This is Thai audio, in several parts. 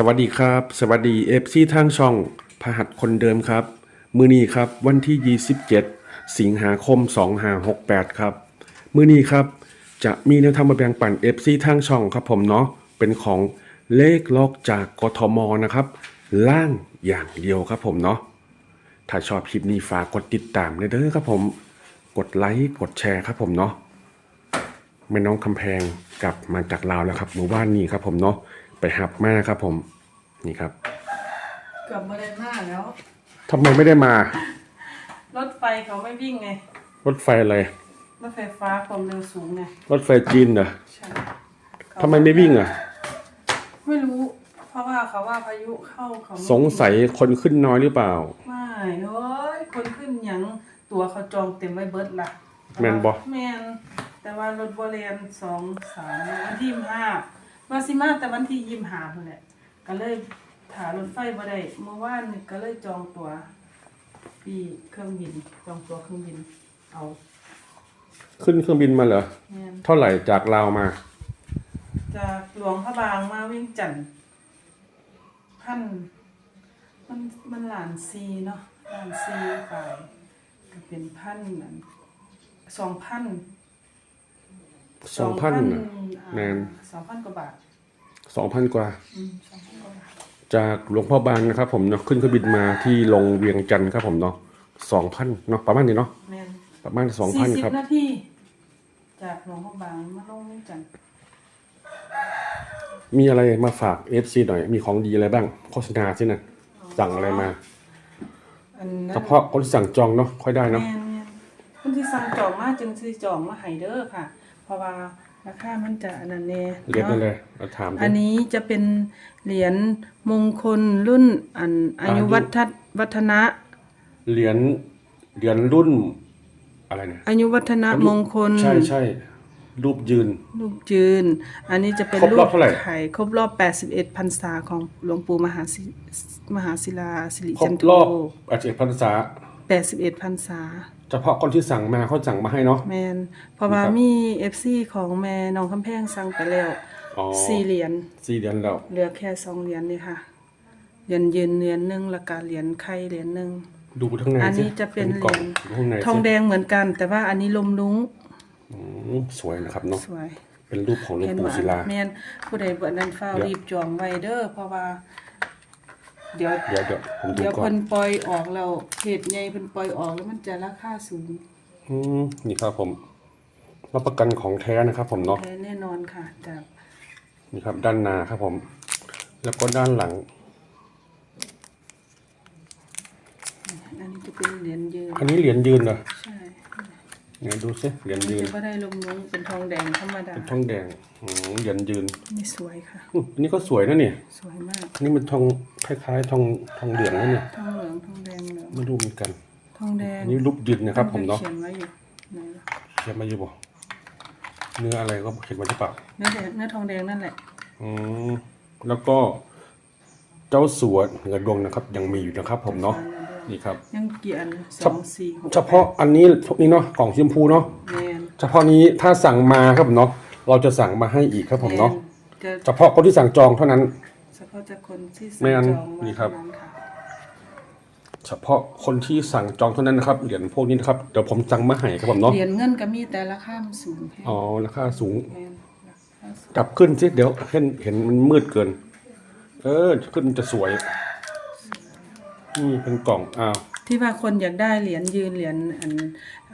สวัสดีครับ สวัสดีเอฟซีทางช่องพหัสคนเดิมครับ มือนี้ครับวันที่ 27 สิงหาคม 2568 ครับ มือนี้ครับ จะมีแนวทางมาแบ่งปันเอฟซีทางช่องครับผมเนาะเป็นของเลขล็อกจากกทมนะครับ ล่างอย่างเดียวครับผมเนาะถ้าชอบคลิปนี้ฝากกดติดตามเลยเด้อครับผม กดไลค์กดแชร์ครับผมเนาะแม่น้องคำแพงกลับมาจากลาวแล้วครับหมู่บ้านนี้ครับผมเนาะ ไปหับมาครับผมนี่ครับเกือบมาได้มากแล้วทำไมไม่ได้มา รถไฟเขาไม่วิ่งไงรถไฟอะไร รถไฟฟ้าความเร็วสูงไงรถไฟจีนเหรอใช่ทำไมไม่วิ่งอะ ไม่รู้ เพราะว่าเขาว่าพายุเข้าเขาไม่สงสัยคนขึ้นน้อยหรือเปล่า ไม่เฮ้ยคนขึ้นหยังตัวเขาจองเต็มไว้เบิดละแม่นบ่ แมนแต่ว่ารถบริเวณสองสามวันที่ยี่สิบห้า มาซิมาแต่วันที่ยี่สิบห้าพุ่นแหละก็เลยถารถไฟบ่ได้เมื่อวานนี่ก็เลยจองตัวพี่เครื่องบินจองตัวเครื่องบินเอาขึ้นเครื่องบินมาเหรอ แม่นเท่าไหร่จากลาวมา จากหลวงพระบางมาวิ่งจันทน์พันมันมันหลานซีเนาะหลานซีไปก็เป็นพันนั่นสองพันสองพันน่ะแมนสองพันกว่าบาท สองพันกว่าอืมสองพันกว่าบาทจากหลวงพ่อบางนะครับ ผมเนาะขึ้นเครื่องบินมาที่ลงเวียงจันทร์ครับผมเนาะสองพันเนาะประมาณนี้เนาะแมนประมาณสองพันสี่สิครับ นาทีจากหลวงพระบางมาลงวิ่งจันทน์มีอะไรมาฝาก FC หน่อย มีของดีอะไรบ้าง โฆษณาสินะสั่งอะไรมาอันนั้นเฉพาะคนที่สั่งจองเนาะค่อยได้เนาะ แม่นแม่นคนที่สั่งจองมาจึงซื้อจองมาให้เด้อค่ะ เพราะว่า ราคามันจะอันนั้นแน่เรียนนั่นเนาะเลยเราถามดิอันนี้จะเป็นเหรียญมงคลรุ่นอันอายุอายุวัฒวัฒนะ เหรียญเหรียญรุ่นอะไรเนี่ยอายุวัฒนะอายุมงคล ใช่ใช่รูปยืน รูปยืน อันนี้จะเป็นครบรูรอปบเท่าไหร่ไข่ครบรอบ 81พรรษาของหลวงปู่มหาศิมหาศิลาสิริครจับนโทรอบอาเจ็ดพรรษา81พรรษา เฉพาะคนที่สั่งมาเขาสั่งมาให้เนาะ แมนเพราะว่าครับ มี FC ของแม่น้องคำแพงสั่งไปแล้วอ๋อสี่เหรียญสี่เหรียญแล้วเหลือแค่สองเหรียญนี่ค่ะเหรียญยืนเหรียญหนึ่งแล้วก็เหรียญไข่เหรียญหนึ่ง ดูข้างในอันนี้สิจะเป็นกล่องเหรียญดูข้างในสิทองแดงเหมือนกัน แต่ว่าอันนี้ลมลุ้งอืมสวยนะครับเนาะสวยเป็นรูปของหลวงเห็นปู่ว่าศิลา แม่นผู้ใดเบิดนั้นฟ้าวเดี๋ยว รีบจองไว้เด้อเพราะว่า เดี๋ยวเดี๋ยวเดี๋ยวผมดูเดี๋ยวก่อเพิ่น นปล่อยออกแล้วเพจใหญ่เพิ่นปล่อยออกแล้วมันจะราคาสูงอืมนี่ครับผมรับประกันของแท้นะครับ ผมเนาะแท้แน่นอนค่ะจากนี่ครับ ด้านหน้าครับผม แล้วก็ด้านหลัง อันนี้จะเป็นเหรียญยืนอันนี้เหรียญยืนเหรอใช่ ไหนดูสิเหรียญมันยืนจะบ่ได้ลมลุ้งเป็นทองแดงธรรมดาเป็นทองแดงอืมเหรียญยืนนี่สวยค่ะอืมอันนี้ก็สวยนะเนี่ยสวยมากอันนี้มันทองคล้ายๆทองทองเหลืองนะเนี่ยทองเหลืองทองแดงเหลืองไม่รู้เหมือนกันทองแดงอันนี้รูปยืนนะครับผมเนาะเขียนไว้อยู่ไหนล่ะเขียนมาอยู่บ่เนื้ออะไรก็เขียนมาหรือเปล่าเนื้อแดงเนื้อทองแดงนั่นแหละอืมแล้วก็เจ้าสัวเหนือดวงนะครับ ยังมีอยู่นะครับผมเนาะ นี่ครับ ยังกี่อันสองสี่หกเฉพาะอันนี้พวกนี้เนาะกล่องชมพูเนาะแมนเฉพาะนี้ถ้าสั่งมาครับผมเนาะเราจะสั่งมาให้อีกครับผมเนาะจะเฉพาะคนที่สั่งจองเท่านั้น เฉพาะจะคนที่แม่สั่งนจองมานี่ครับ เท่านั้นค่ะเฉพาะคนที่สั่งจองเท่านั้นนะครับเหรียญพวกนี้นะครับเดี๋ยวผมสั่งมาให้ครับผมเนาะเหรียญเงินก็มีแต่ราคามันสูงแพงอ๋อราคาสูง แมนราคาสูงกลับขึ้นสิเดี๋ยวเห็นเห็นมันมืดเกิน เออขึ้นจะสวย นี่เป็นกล่องอ้าวที่ว่าคนอยากได้เหรียญยืนเหรียญอัน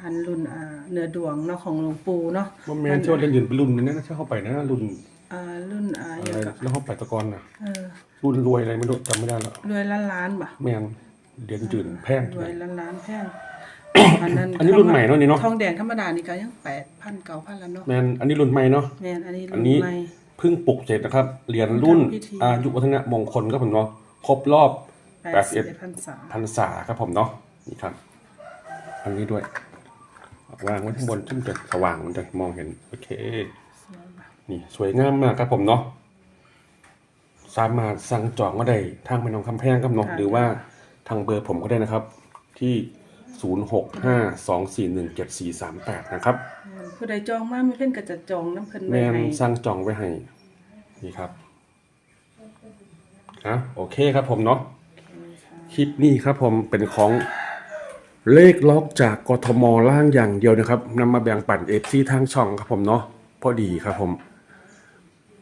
อันรุ่นอ่าเนื้อดวงเนาะของหลวงปู่เนาะว่าแมนที่ว่าเล่นยืนเป็นรุ่นนั้นนะถ้าเข้าไปนะรุ่นอ่ารุ่นอ่าอะอย่างไรกับแล้วเข้าไปตะกอนนะเออรุ่นรวยอะไรไม่รู้จำไม่ได้แล้วรวยล้านล้านๆบ่ะแมนเหรียญจืนแพงรวยล้านล้านๆแพงอันนั้นอันนี้รุ่นใหม่เนอะนี่เนอะทองแดงธรรมดานี่ก็ยังแปดพันเก้าพันแล้วเนาะแมนอันนี้รุ่นใหม่เนาะ แมนอันนี้อัรุ่นนนี้ ใหม่ เพิ่งปลุกเสร็จนะครับ เหรียญรุ่นทำพิธี อายุวัฒนะมงคลครับผมเนาะครบรอบ แปแปดดสิสิบบพันสามพรรษาครับผมเนาะนี่ครับอันนี้ด้วยวางไว้ข้างบนซึ่งจะสว่างมันจะมองเห็นโอเคนี่สวยงามมากครับผมเนาะสามารถสั่งจองก็ได้ทางแม่น้องคำแพงครับเนาะหรือว่าทางเบอร์ผมก็ได้นะครับ ที่ 0652417438 นะครับแม่นผู้ใดจองมาไม่เพิ่นก็จะจองน้ำเพิ่นแมไว้นให้สั่งจองไว้ให้นี่ครับอะโอเคครับผมเนาะ คลิปนี้ครับผมเป็นของเลขล็อกจากกทมล่างอย่างเดียวนะครับนำมาแบ่งปันเอฟซีทางช่องครับผมเนาะพอดีครับผม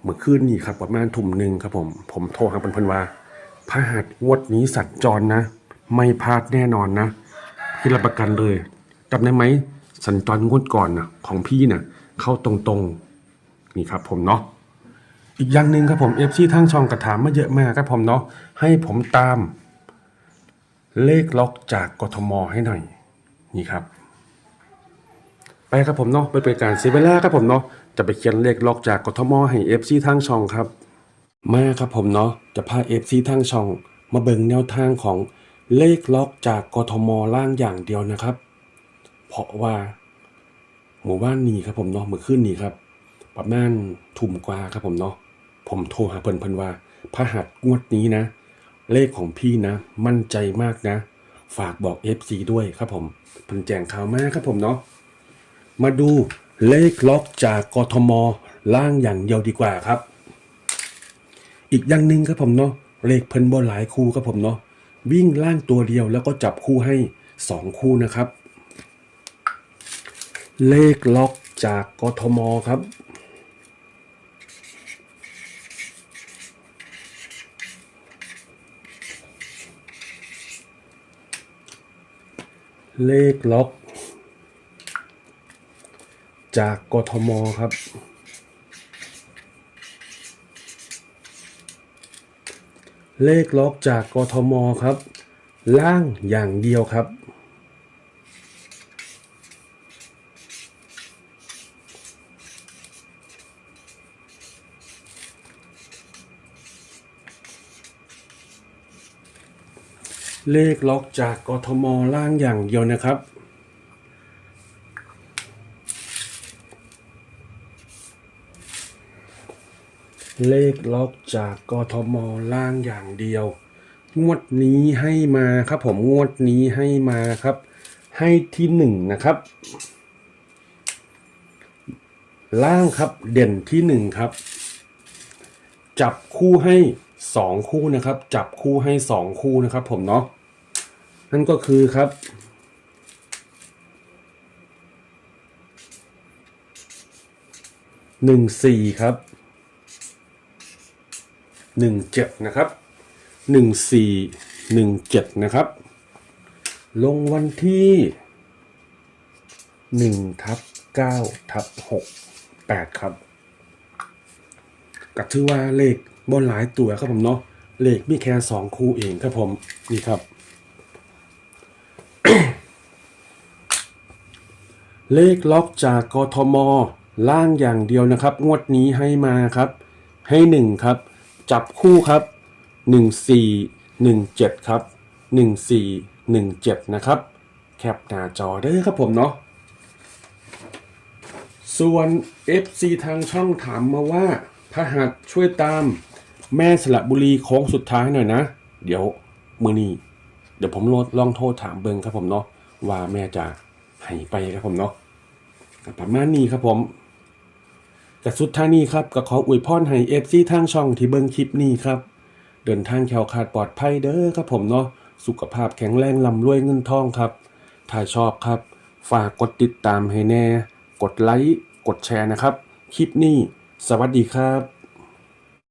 เมื่อคืนนี้ครับประมาณทุ่มหนึ่งครับผม ผมโทรหาเพิ่นๆว่าพระหัสวดนี้สัญจรนะ ไม่พลาดแน่นอนนะพี่รับประกันเลยจำได้ไหมสัญจรงวดก่อนนะของพี่น่ะเข้าตรงๆนี่ครับผมเนาะอีกอย่างหนึ่งครับผมเอฟซีทางช่องกระถามมาเยอะมากครับผมเนาะให้ผมตาม เลขล็อกจากกทมให้หน่อย นี่ครับ ไปครับผมเนาะไปเป็นการเสียเวลาครับผมเนาะจะไปเขียนเลขล็อกจากกทมให้เอฟซีทางช่องครับ มาครับผมเนาะจะพาเอฟซีทางช่อง มาเบิ่งแนวทางของเลขล็อกจากกทมล่างอย่างเดียวนะครับ เพราะว่าหมู่บ้านนี้ครับผมเนาะเมื่อคืนนี้ครับประมาณทุ่มกว่าครับผมเนาะผมโทรหาเพิ่นเพิ่นว่าพระหัสงวดนี้นะ เลขของพี่นะ มั่นใจมากนะ ฝากบอก FC ด้วยครับผมเพิ่นแจ้งข่าวมาครับผมเนาะมาดูเลขล็อกจากกทมล่างอย่างเดียวดีกว่าครับ อีกอย่างหนึ่งครับผมเนาะเลขเพิ่นบ่หลายคู่ครับผมเนาะวิ่งล่างตัวเดียวแล้วก็จับคู่ให้สองคู่นะครับ เลขล็อกจากกทมครับ เลขล็อก จากกทมครับ เลขล็อกจากกทมครับ ล่างอย่างเดียวครับ เลขล็อกจากกทมล่างอย่างเดียวนะครับ เลขล็อกจากกทมล่างอย่างเดียว งวดนี้ให้มาครับผมงวดนี้ให้มาครับ ให้ที่หนึ่งนะครับ ล่างครับเด่นที่หนึ่งครับ จับคู่ให้ สองคู่นะครับ จับคู่ให้สองคู่นะครับผมเนาะนั่นก็คือครับหนึ่งสี่ครับหนึ่งเจ็ดนะครับหนึ่งสี่หนึ่งเจ็ดนะครับ ลงวันที่หนึ่งทับเก้าทับหกแปดครับก็ถือว่าเลข บนหลายตัวครับผมเนาะเลขมีแค่สองคู่เองครับผมนี่ครับ เลขล็อกจากกทม ล่างอย่างเดียวนะครับ งวดนี้ให้มาครับ ให้หนึ่งครับ จับคู่ครับหนึ่งสี่หนึ่งเจ็ดครับหนึ่งสี่หนึ่งเจ็ดนะครับ แคปหน้าจอได้เลยครับผมเนาะส่วน FC ทางช่องถามมาว่าพระหัสช่วยตาม แม่สระบุรีโค้งสุดท้ายหน่อยนะ เดี๋ยวมือนี้เดี๋ยวผมลองโทรถามเบิงครับผมเนาะว่าแม่จะให้ไปครับผมเนาะประมาณนี้ครับผมกับสุดท้ายนี้ครับก็ขออวยพรให้ FC ทางช่องที่เบิงคลิปนี้ครับ เดินทางแควคาดปลอดภัยเด้อครับผมเนาะสุขภาพแข็งแรงลำรวยเงินทองครับ ถ้าชอบครับ ฝากกดติดตามให้แน่ กดไลค์กดแชร์นะครับ คลิปนี้ สวัสดีครับ